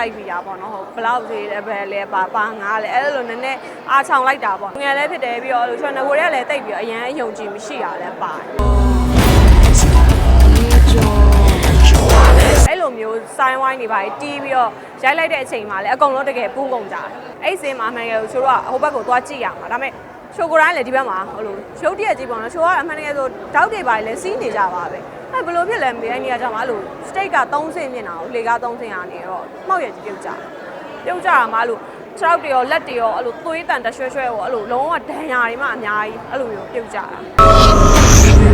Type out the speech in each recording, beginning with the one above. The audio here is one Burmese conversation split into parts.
လိုက်ပြီတာပေါ့နော်ဟုတ်ဘလောက်စီလဲပဲလဲပါပါငါလဲအဲ့လိုနည်းနည်းအားချောင်လိုက်တာပေါ့ငယ်လည်းဖြစ်တယ်ပြီးတော့အဲ့လိုကျွန်တော်ငိုတွေကလည်းတိတ်ပြီးတော့အရန်ယုံကြည်မရှိရလဲပါတယ်အဲ့လိုမျိုးဆိုင်းဝိုင်းနေပါတီးပြီးတော့ရိုက်လိုက်တဲ့အချိန်မှာလည်းအကုန်လုံးတကယ်ပူးကုန်ကြတယ်အဲ့စင်မှာအမှန်တကယ်ကိုချိုးတော့ဟိုဘက်ကိုသွားကြည့်ရမှာဒါပေမဲ့ချိုကိုတိုင်းလည်းဒီဘက်မှာဟိုလိုရုပ်တရက်ကြီးပေါ့နော်ချိုကအမှန်တကယ်ဆိုတောက်တွေပါလည်းစီးနေကြပါပဲ အဲ့ဘယ်လိုဖြစ်လဲမသိအဲ့နေရာကျမှအဲ့လို state က3ဆင့်မြင်တာကိုလေကား3ဆင့်ကနေတော့မှောက်ရကြီးပြုတ်ကြပြုတ်ကြတာမှအဲ့လိုခြေထောက်တွေရောလက်တွေရောအဲ့လိုသွေးတန်တရွှဲရွှဲရောအဲ့လိုလုံးဝဒဏ်ရာတွေမှအများကြီးအဲ့လိုမျိုးပြုတ်ကြတာ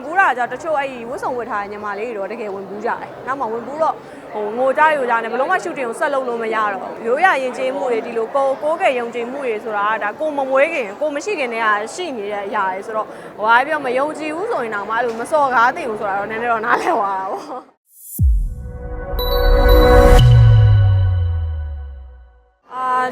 ဝင်ပူးတာကြတော့တချို့အဲ့ဒီဝတ်စုံဝတ်ထားတဲ့ညီမလေးတွေတော့တကယ်ဝင်ပူးကြတယ်။နောက်မှဝင်ပူးတော့ဟိုငိုကြရိုကြနဲ့ဘလုံးမရှူတင်ကိုဆက်လုပ်လို့မရတော့ဘူးရိုးရရင်ကျေးမှုတွေဒီလိုကိုကိုးကဲယုံကြည်မှုတွေဆိုတာကဒါကိုမမွေးခင်ကိုမရှိခင်တည်းကရှိနေတဲ့အရာတွေဆိုတော့ဟိုအားပြောမယုံကြည်ဘူးဆိုရင်တော့မအဲ့လိုမစော်ကားတင်ဘူးဆိုတာတော့နည်းနည်းတော့နားလည်သွားတာပေါ့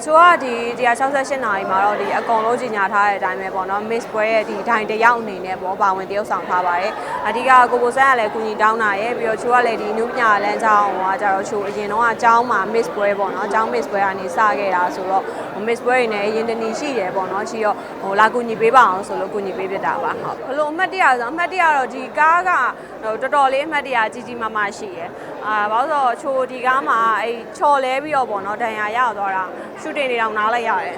ချိုကဒီ168နာရီမှာတော့ဒီအကုန်လုံးကြီးညာထားတဲ့အတိုင်းပဲပေါ့နော် Miss ပွဲရဲ့ဒီဒိုင်တယောက်အနေနဲ့ပေါ့ပါဝင်တရုပ်ဆောင်ထားပါတယ်အဓိကကိုကိုဆန်းကလည်းကုညီတောင်းတာရဲ့ပြီးတော့ချိုကလည်းဒီနုပညာလမ်းကြောင်းဟိုကကြတော့ချိုအရင်တော့အကြောင်းမှာ Miss ပွဲပေါ့နော်အကြောင်း Miss ပွဲကနေစခဲ့တာဆိုတော့ Miss ပွဲတွေနဲ့အရင်တနီရှိတယ်ပေါ့နော်ချီတော့ဟိုလာကုညီပေးပါအောင်ဆိုလို့ကုညီပေးပြတာပါဟုတ်ဘလို့အမှတ်တရဆိုအမှတ်တရတော့ဒီကားကဟိုတော်တော်လေးအမှတ်တရကြီးကြီးမားမားရှိရယ်အာဘာလို့ဆိုတော့ချိုဒီကားမှာအဲ့ချော်လဲပြီးတော့ပေါ့နော်ဒဏ်ရာရသွားတာရှူတင်နေတော့နားလိုက်ရတယ်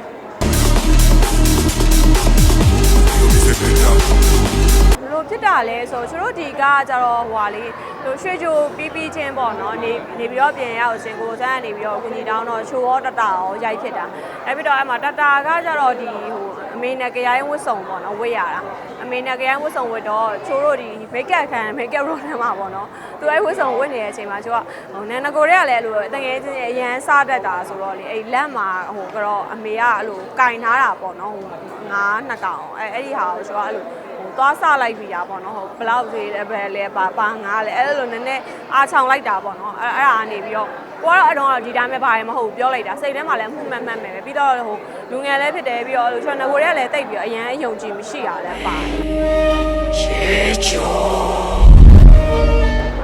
ဘယ်လိုဖြစ်တာလဲဆိုတော့ကျွန်တော်တို့ဒီကားကကြတော့ဟိုဟာလေးဟိုရွှေချိုပြီးပြီးချင်းပေါ့နော်နေနေပြီးတော့ပြင်ရအောင်ရှင်ကိုစန်းကနေပြီးတော့ကိုကြီးတောင်းတော့ချိုရောတတာရောရိုက်ဖြစ်တာအဲ့ပြီးတော့အဲ့မှာတတာကကြတော့ဒီဟိုအ မေနဲ့ကြိုင်းဝတ်စုံပေါ့နော်ဝတ်ရတာအမေနဲ့ကြိုင်းဝတ်စုံဝတ်တော့ချိုတို့ဒီမိတ်ကပ်ခံမိတ်ကပ်ရောထဲမှာပေါ့နော်သူအဲ့ဝတ်စုံဝတ်နေတဲ့အချိန်မှာချိုကဟိုနန်နကိုတွေကလည်းအဲ့လိုတကယ်ချင်းအရန်စားတတ်တာဆိုတော့လေအဲ့လက်မှာဟိုကတော့အမေကအဲ့လိုကင်ထားတာပေါ့နော်ဟိုငါးနှစ်ကောင်အဲ့အဲ့ဒီဟာကိုချိုကအဲ့လိုဟိုသွားဆလိုက်ပြီတာပေါ့နော်ဟုတ်ဘလောက်စီလဲပဲလဲပါပါငါလဲအဲ့လိုနည်းနည်းအားချောင်လိုက်တာပေါ့နော်အဲ့အဲ့ဒါကနေပြီးတော့ ကိုကတော့အတော့ဒီတိုင်းပဲပါရမဟုတ်ဘူးပြောလိုက်တာစိတ်ထဲမှာလည်းအမှုမှန်မှန်ပဲပြီးတော့ဟိုလူငယ်လည်းဖြစ်တယ်ပြီးတော့ကျွန်တော်ငိုတွေကလည်းတိတ်ပြီးတော့အရန်ယုံကြည်မရှိရလဲပါတယ်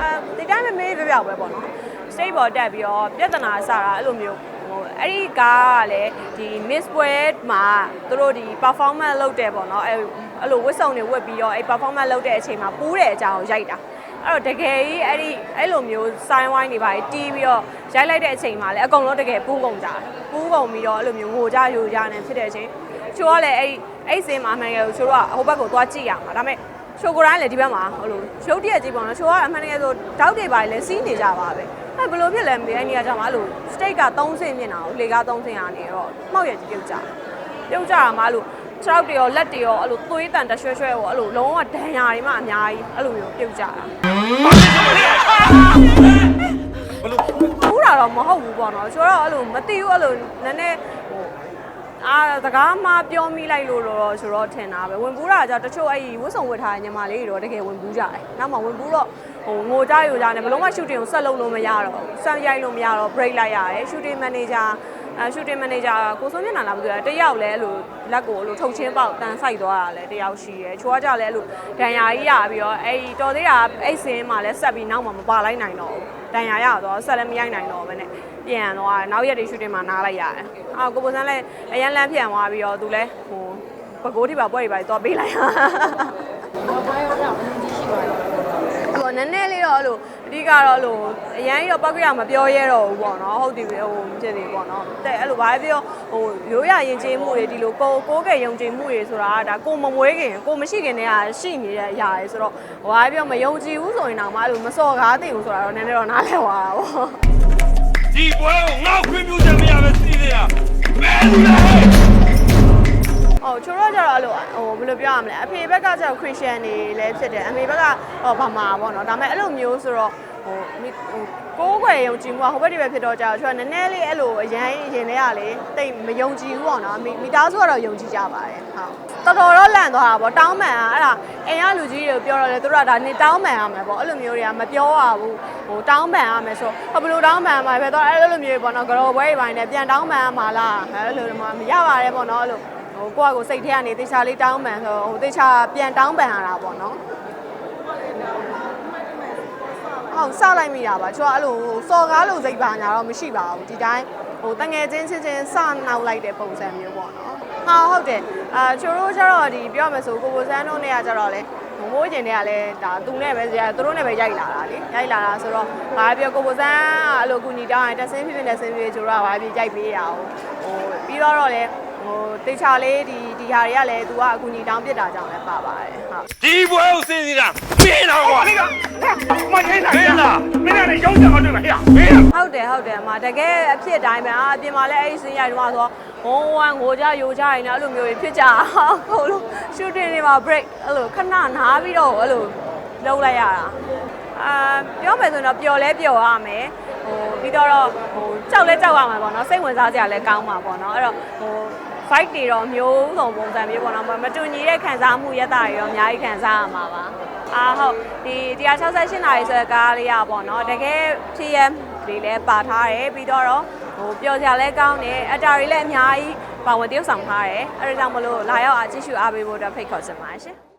အဲဒီတိုင်းပဲမေးပြပြပဲပေါ့နော်စိတ်ပေါ်တက်ပြီးတော့ပြဿနာစတာအဲ့လိုမျိုးဟိုအဲ့ဒီကားကလည်းဒီ miss ပွဲမှာသူတို့ဒီ performance လုပ်တယ်ပေါ့နော်အဲ့အဲ့လိုဝတ်စုံတွေဝတ်ပြီးတော့အဲ့ performance လုပ်တဲ့အချိန်မှာပူးတဲ့အကြောင်းကိုရိုက်တာ အဲ့တော့တကယ်ကြီးအဲ့ဒီအဲ့လိုမျိုးဆိုင်းဝိုင်းနေပါတီးပြီးတော့ရိုက်လိုက်တဲ့အချိန်မှာလည်းအကုန်လုံးတကယ်ပူးကုန်ကြတယ်ပူးကုန်ပြီးတော့အဲ့လိုမျိုးငိုကြယိုကြနေဖြစ်တဲ့အချိန်ချိုးကလည်းအဲ့အဲ့စင်မှာအမှန်တကယ်ကိုချိုးကဟိုဘက်ကိုသွားကြည့်ရမှာဒါပေမဲ့ချိုကိုတိုင်းလည်းဒီဘက်မှာဟိုလိုရုပ်တရက်ကြီးပေါ့နော်ချိုကအမှန်တကယ်ဆိုတောက်တွေပါလည်းစီးနေကြပါပဲအဲ့ဘယ်လိုဖြစ်လဲမသိအဲ့နေရာကျမှအဲ့လို state က3ဆင့်မြင်တာကိုလေကား3ဆင့်ကနေတော့မှောက်ရကြီးပြုတ်ကြပြုတ်ကြတာမှအဲ့လို ခြေထောက်တွေရောလက်တွေရောအဲ့လိုသွေးတန်တရွှဲရွှဲရောအဲ့လိုလုံးဝဒဏ်ရာတွေမှအများကြီးအဲ့လိုမျိုးပြုတ်ကြတာပူးတာတော့မဟုတ်ဘူးပေါ့နော်ချိုတော့အဲ့လိုမသိဘူးအဲ့လိုနည်းနည်းဟိုအာတကားမှပြောမိလိုက်လို့တော့ဆိုတော့ထင်တာပဲဝင်ပူးတာကြတချို့အဲ့ဒီဝတ်စုံဝတ်ထားတဲ့ညီမလေးတွေတော့တကယ်ဝင်ပူးကြတယ်နောက်မှဝင်ပူးတော့ဟိုငိုကြရိုကြနဲ့ဘလုံးမရှူတင်ကိုဆက်လုပ်လို့မရတော့ဘူးစမ်းရိုက်လို့မရတော့ break လိုက်ရတယ်ရှူတင်မ န်နေဂျာအဲရှူတင်မန်နေဂျာကိုစိုးမျက်နှာလာမသိဘူးတယောက်လဲအဲ့လိုလက်ကိုအဲ့လိုထုတ်ချင်းပေါက်တန်းဆိုင်သွားတာလဲတယောက်ရှိရယ်ချိုးကကြလဲအဲ့လိုဒဏ်ရာကြီးရပြီးတော့အဲ့ဒီတော်သေးတာအဲ့စင်းမှလဲဆက်ပြီးနောက်မှမပါလိုက်နိုင်တော့ဘူးဒဏ်ရာရတော့ဆက်လည်းမရိုက်နိုင်တော့ဘူးနဲ့ပြန်သွားတယ်နောက်ရက်တွေရှူတင်မှာနားလိုက်ရတယ်အာကိုပုံစံလဲအရန်လန်းပြန်သွားပြီးတော့သူလဲဟိုပကိုးထိပါပွဲတွေပါသွားပေးလိုက် ရဟိုနည်းနည်းလေးတော့အဲ့လိုအဓိကတော့အဲ့လိုအရန်ကြီးတော့ပောက်ကရမပြောရဲတော့ဘူးပေါ့နော်ဟုတ်တယ်ဟိုဖြစ်နေပေါ့နော်တဲ့အဲ့လိုဘာပဲပြောဟိုရိုးရရင်ကျေးမှုတွေဒီလိုကိုကိုးကဲယုံကြည်မှုတွေဆိုတာကဒါကိုမမွေးခင်ကိုမရှိခင်တည်းကရှိနေတဲ့အရာတွေဆိုတော့ဟိုဘာပဲပြောမယုံကြည်ဘူးဆိုရင်တော့မအဲ့လိုမစော်ကားတင်ဘူးဆိုတာတော့နည်းနည်းတော့နားလည်သွားတာပေါ့ဒီပွဲကိုငေါ့ခွင့်ပြုချက်မရပဲစီးနေတာမဲလူလေ ဟုတ်ချိုးတော့ကြတော့အဲ့လိုဟိုဘယ်လိုပြောရမလဲအဖေဘက်ကကျတော့ခရစ်ယာန်တွေလည်းဖြစ်တယ်အမေဘက်ကဟောဗမာပေါ့နော်ဒါပေမဲ့အဲ့လိုမျိုးဆိုတော့ဟိုမိဟိုကိုးကွယ်ယုံကြည်မှုကဟိုဘက်ဒီဘက်ဖြစ်တော့ကြတော့ချိုးကနည်းနည်းလေးအဲ့လိုအရင်ရင်တွေကလေတိတ်မယုံကြည်ဘူးပေါ့နော်မိမိသားစုကတော့ယုံကြည်ကြပါတယ်ဟုတ်တော်တော်တော့လန့်သွားတာပေါ့တောင်းပန်ကအဲ့ဒါအိမ်ကလူကြီးတွေကိုပြောတော့လေသူတို့ကဒါနေတောင်းပန်ရမယ်ပေါ့အဲ့လိုမျိုးတွေကမပြောရဘူးဟိုတောင်းပန်ရမယ်ဆိုဟိုဘယ်လိုတောင်းပန်ရမှာပဲတော့အဲ့လိုမျိုးပေါ့နော်ကြော်ပွဲတွေပိုင်းနဲ့ပြန်တောင်းပန်ရမှာလားအဲ့လိုမှမရပါတယ်ပေါ့နော်အဲ့လို ဟိုကိုယ့်အကိုစိတ်ထဲကနေတေချာလေးတောင်းပန်ဆိုဟိုတေချာပြန်တောင်းပန်ရတာပေါ့နော်ဟုတ်စလိုက်မိတာပါကျွန်တော်အဲ့လိုစော်ကားလိုစိတ်ပါညာတော့မရှိပါဘူးဒီတိုင်းဟိုတငယ်ချင်းချင်းချင်းစနောက်လိုက်တဲ့ပုံစံမျိုးပေါ့နော်ဟာဟုတ်တယ်အာချိုတို့ကျတော့ဒီပြောရမယ်ဆိုကိုကိုစန်းတို့နဲ့ကကျတော့လေမမိုးကျင်တွေကလည်းဒါသူနဲ့ပဲဇာသူတို့နဲ့ပဲရိုက်လာတာလေရိုက်လာတာဆိုတော့ဘာပြောကိုကိုစန်းကအဲ့လိုကူညီတောင်းရင်တက်ဆင်းဖြစ်ဖြစ်နဲ့ဆင်းဖြစ်ချိုတို့ကဘာပြရိုက်ပေးရအောင်ဟိုပြီးတော့တော့လေ ဟိုတေချာလေးဒီဒီဟာတွေကလည်းသူကအကူညီတောင်းပစ်တာကြောင့်လည်းပါပါတယ်ဟုတ်ဒီဘွဲကိုစေးစီတာမင်းတော့ကွာမထိုင်နိုင်ဘူးလားမင်းကလည်းရုံးကြအောင်တွေ့မှာဟဲ့မင်းဟုတ်တယ်ဟုတ်တယ်အမတကယ်အဖြစ်တိုင်းပဲအာအပြင်မှာလည်းအဲ့ဒီစင်းရိုက်တော့ဆိုဝုံဝမ်းငိုကြယိုကြရင်လည်းအဲ့လိုမျိုးဖြစ်ကြအောင်ကိုလို shooting တွေမှာ break အဲ့လိုခဏနားပြီးတော့အဲ့လိုလုံးလိုက်ရတာအာပြောမယ်ဆိုတော့ပျော်လဲပျော်ရမယ်ဟိုပြီးတော့ဟိုကြောက်လဲကြောက်ရမှာပေါ့နော်စိတ်ဝင်စားစရာလဲကောင်းမှာပေါ့နော်အဲ့တော့ဟို fight တွေတော့မျိုးစုံပုံစံမျိုးပေါ့နော်မတူညီတဲ့ခံစားမှုရတာတွေရောအများကြီးခံစားရမှာပါအာဟုတ်ဒီ168နာရီဆိုတဲ့ကားလေးอ่ะပေါ့နော်တကယ် PM တွေလည်းပါထားတယ်ပြီးတော့တော့ဟိုပျော်စရာလည်းကောင်းတယ်အတာတွေလည်းအများကြီးပါဝင်တရုပ်ဆောင်ထားတယ်အဲဒါကြောင့်မလို့လာရောက်အားကြည့်ရှုအားပေးဖို့အတွက်ဖိတ်ခေါ်ချင်ပါတယ်ရှင်